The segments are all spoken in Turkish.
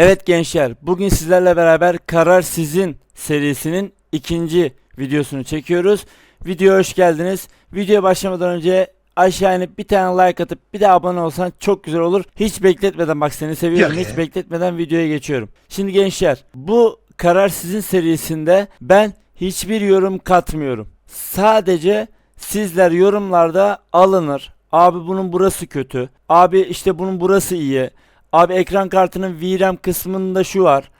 Evet gençler, bugün sizlerle beraber Karar Sizin serisinin ikinci videosunu çekiyoruz. Videoya hoş geldiniz. Videoya başlamadan önce aşağı inip bir tane like atıp bir de abone olsan çok güzel olur. Hiç bekletmeden bak seni seviyorum. Yok Hiç ya. bekletmeden videoya geçiyorum. Şimdi gençler, bu Karar Sizin serisinde ben hiçbir yorum katmıyorum. Sadece sizler yorumlarda alınır. Abi bunun burası kötü. Abi işte bunun burası iyi. Abi ekran kartının VRAM kısmında şu var.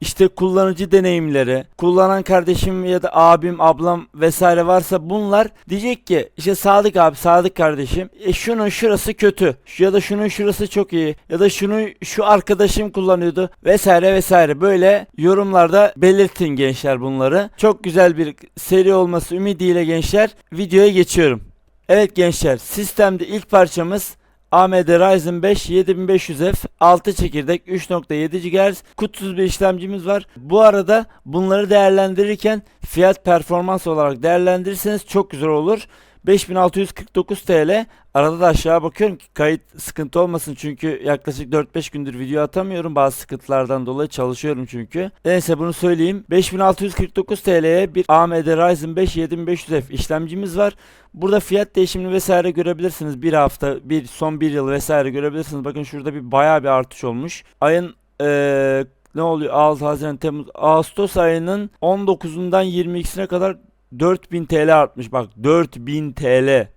İşte kullanıcı deneyimleri, kullanan kardeşim ya da abim, ablam vesaire varsa bunlar diyecek ki işte Sadık abi, Sadık kardeşim e şunun şurası kötü ya da şunun şurası çok iyi ya da şunu şu arkadaşım kullanıyordu vesaire vesaire böyle yorumlarda belirtin gençler bunları. Çok güzel bir seri olması ümidiyle gençler videoya geçiyorum. Evet gençler sistemde ilk parçamız AMD Ryzen 5 7500F 6 çekirdek 3.7 GHz kutusuz bir işlemcimiz var. Bu arada bunları değerlendirirken fiyat performans olarak değerlendirirseniz çok güzel olur. 5649 TL. Arada da aşağı bakıyorum ki kayıt sıkıntı olmasın çünkü yaklaşık 4-5 gündür video atamıyorum. Bazı sıkıntılardan dolayı çalışıyorum çünkü. Neyse bunu söyleyeyim. 5649 TL'ye bir AMD Ryzen 5 7500F işlemcimiz var. Burada fiyat değişimini vesaire görebilirsiniz. Bir hafta, bir son bir yıl vesaire görebilirsiniz. Bakın şurada bir bayağı bir artış olmuş. Ayın eee ne oluyor? 6 Haziran, Temmuz, Ağustos ayının 19'undan 22'sine kadar 4000 TL artmış. Bak 4000 TL.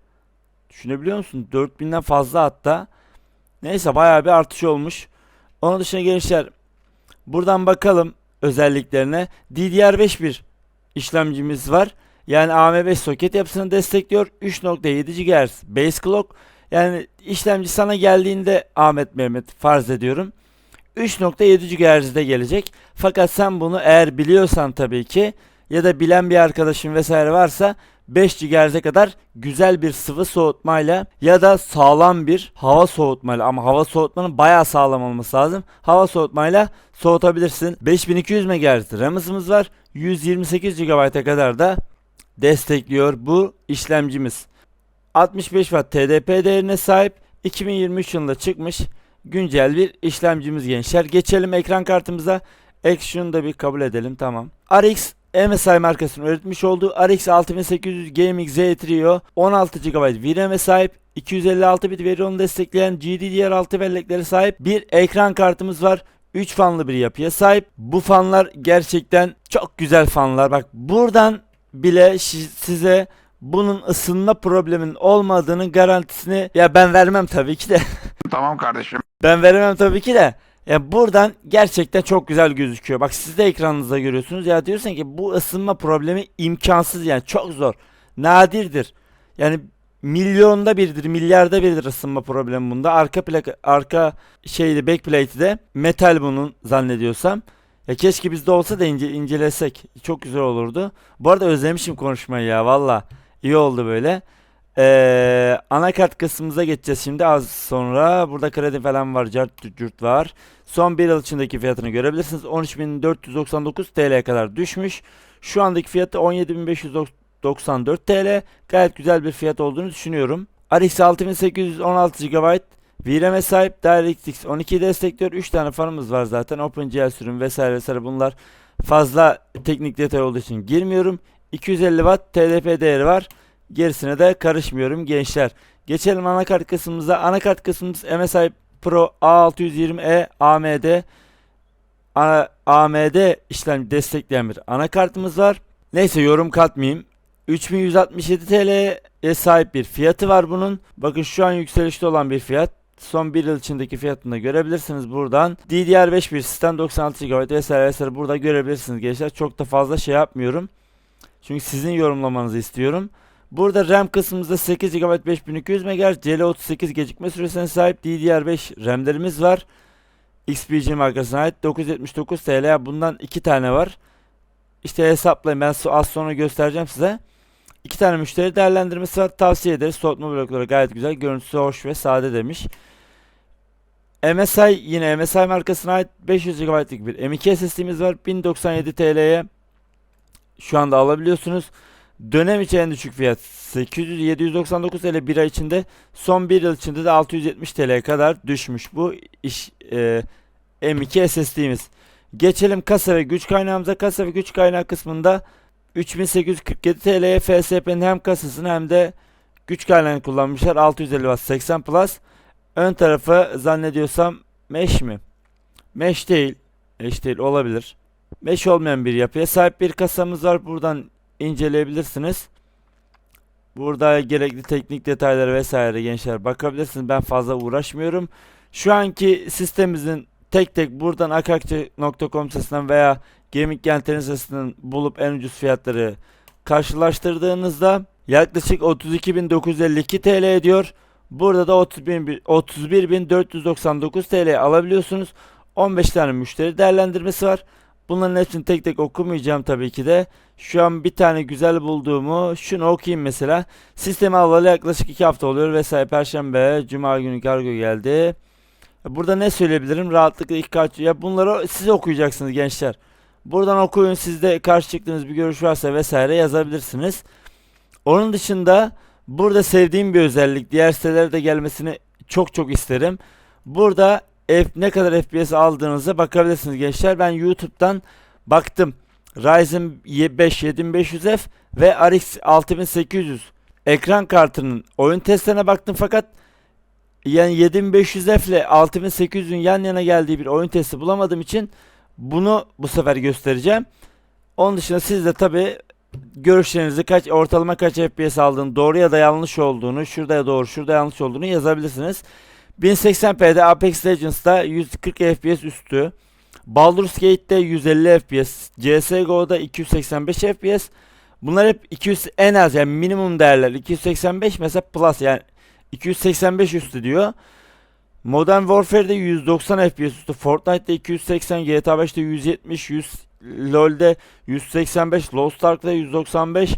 Düşünebiliyor musun? 4000'den fazla hatta. Neyse bayağı bir artış olmuş. Onun dışında gençler buradan bakalım özelliklerine. DDR5 bir işlemcimiz var. Yani AM5 soket yapısını destekliyor. 3.7 GHz base clock. Yani işlemci sana geldiğinde Ahmet Mehmet farz ediyorum. 3.7 GHz'de gelecek. Fakat sen bunu eğer biliyorsan tabii ki ya da bilen bir arkadaşın vesaire varsa 5 GHz'e kadar güzel bir sıvı soğutmayla ya da sağlam bir hava soğutmayla ama hava soğutmanın bayağı sağlam olması lazım. Hava soğutmayla soğutabilirsin. 5200 MHz RAM var. 128 GB'a kadar da destekliyor bu işlemcimiz. 65 Watt TDP değerine sahip 2023 yılında çıkmış güncel bir işlemcimiz gençler. Geçelim ekran kartımıza. Action'u da bir kabul edelim tamam. RX MSI markasının üretmiş olduğu RX 6800 Gaming Z Trio 16 GB VRAM'e sahip 256 bit veri onu destekleyen GDDR6 bellekleri sahip bir ekran kartımız var. 3 fanlı bir yapıya sahip. Bu fanlar gerçekten çok güzel fanlar. Bak buradan bile size bunun ısınma probleminin olmadığının garantisini ya ben vermem tabii ki de. Tamam kardeşim. Ben veremem tabii ki de. Ya buradan gerçekten çok güzel gözüküyor. Bak siz de ekranınızda görüyorsunuz. Ya diyorsun ki bu ısınma problemi imkansız yani çok zor. Nadirdir. Yani milyonda birdir, milyarda birdir ısınma problemi bunda. Arka plaka, arka şeyli backplate'i de metal bunun zannediyorsam. Ya keşke bizde olsa da ince, incelesek. Çok güzel olurdu. Bu arada özlemişim konuşmayı ya valla. İyi oldu böyle. Ee, anakart kısmımıza geçeceğiz şimdi az sonra. Burada kredi falan var, cart cürt var. Son bir yıl içindeki fiyatını görebilirsiniz. 13.499 TL'ye kadar düşmüş. Şu andaki fiyatı 17.594 TL. Gayet güzel bir fiyat olduğunu düşünüyorum. RX 6816 GB VRAM'e sahip DirectX 12 destekliyor. 3 tane fanımız var zaten. OpenGL sürüm vesaire vesaire bunlar fazla teknik detay olduğu için girmiyorum. 250 Watt TDP değeri var. Gerisine de karışmıyorum gençler. Geçelim anakart kısmımıza. Anakart kısmımız MSI Pro A620E AMD AMD işlem destekleyen bir anakartımız var. Neyse yorum katmayayım. 3167 TL'ye sahip bir fiyatı var bunun. Bakın şu an yükselişte olan bir fiyat. Son bir yıl içindeki fiyatını da görebilirsiniz buradan. DDR5 bir sistem 96 GB vesaire vesaire burada görebilirsiniz gençler. Çok da fazla şey yapmıyorum. Çünkü sizin yorumlamanızı istiyorum. Burada RAM kısmımızda 8 GB 5200 MHz CL38 gecikme süresine sahip DDR5 RAM'lerimiz var. XPG markasına ait 979 TL. Bundan iki tane var. İşte hesaplayın ben az sonra göstereceğim size. İki tane müşteri değerlendirmesi var. Tavsiye ederiz. Soğutma blokları gayet güzel. Görüntüsü hoş ve sade demiş. MSI yine MSI markasına ait 500 GB'lık bir M2 SSD'miz var. 1097 TL'ye şu anda alabiliyorsunuz. Dönem içi düşük fiyat 800 799 TL bir ay içinde son bir yıl içinde de 670 TL'ye kadar düşmüş bu iş e, M2 SSD'miz. Geçelim kasa ve güç kaynağımıza. Kasa ve güç kaynağı kısmında 3847 TL'ye FSP'nin hem kasasını hem de güç kaynağını kullanmışlar. 650 Watt 80 Plus. Ön tarafı zannediyorsam mesh mi? Mesh değil. Mesh değil olabilir. Mesh olmayan bir yapıya sahip bir kasamız var. Buradan inceleyebilirsiniz. Burada gerekli teknik detayları vesaire gençler bakabilirsiniz. Ben fazla uğraşmıyorum. Şu anki sistemimizin tek tek buradan akakçe.com sitesinden veya Gaming Genter'in sitesinden bulup en ucuz fiyatları karşılaştırdığınızda yaklaşık 32.952 TL ediyor. Burada da 31.000 31.499 TL alabiliyorsunuz. 15 tane müşteri değerlendirmesi var. Bunların hepsini tek tek okumayacağım tabii ki de. Şu an bir tane güzel bulduğumu şunu okuyayım mesela. Sistemi alalı yaklaşık 2 hafta oluyor vesaire. Perşembe, Cuma günü kargo geldi. Burada ne söyleyebilirim? Rahatlıkla ilk kaç... Ya bunları siz okuyacaksınız gençler. Buradan okuyun. Sizde karşı çıktığınız bir görüş varsa vesaire yazabilirsiniz. Onun dışında burada sevdiğim bir özellik. Diğer sitelere de gelmesini çok çok isterim. Burada F, ne kadar FPS aldığınıza bakabilirsiniz gençler. Ben YouTube'dan baktım. Ryzen 5 7500F ve RX 6800 ekran kartının oyun testlerine baktım fakat yani 7500F ile 6800'ün yan yana geldiği bir oyun testi bulamadığım için bunu bu sefer göstereceğim. Onun dışında siz de tabi görüşlerinizi kaç ortalama kaç FPS aldığını doğru ya da yanlış olduğunu şurada doğru şurada yanlış olduğunu yazabilirsiniz. 1080p'de Apex Legends'da 140 FPS üstü. Baldur's Gate'de 150 FPS, CSGO'da 285 FPS. Bunlar hep 200 en az yani minimum değerler. 285 mesela plus yani 285 üstü diyor. Modern Warfare'de 190 FPS üstü, Fortnite'da 280, GTA 5'te 170, 100, LoL'de 185, Lost Ark'da 195,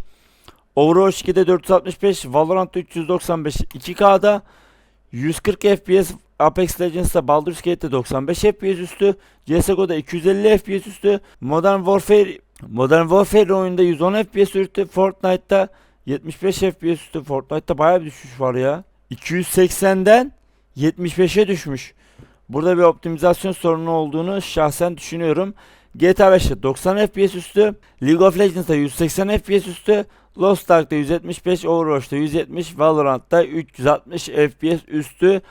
Overwatch 2'de 465, Valorant'ta 395, 2K'da 140 FPS, Apex Legends'da Baldur's Gate'de 95 FPS üstü, CSGO'da 250 FPS üstü, Modern Warfare Modern Warfare oyunda 110 FPS üstü, Fortnite'da 75 FPS üstü. Fortnite'da bayağı bir düşüş var ya. 280'den 75'e düşmüş. Burada bir optimizasyon sorunu olduğunu şahsen düşünüyorum. GTA 5'te 90 FPS üstü, League of Legends'da 180 FPS üstü, Lost Ark'ta 175, Overwatch'ta 170, Valorant'ta 360 FPS üstü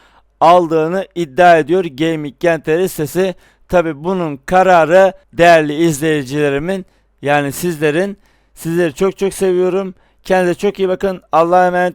aldığını iddia ediyor Gaming Genteri sitesi. Tabi bunun kararı değerli izleyicilerimin yani sizlerin. Sizleri çok çok seviyorum. Kendinize çok iyi bakın. Allah'a emanet.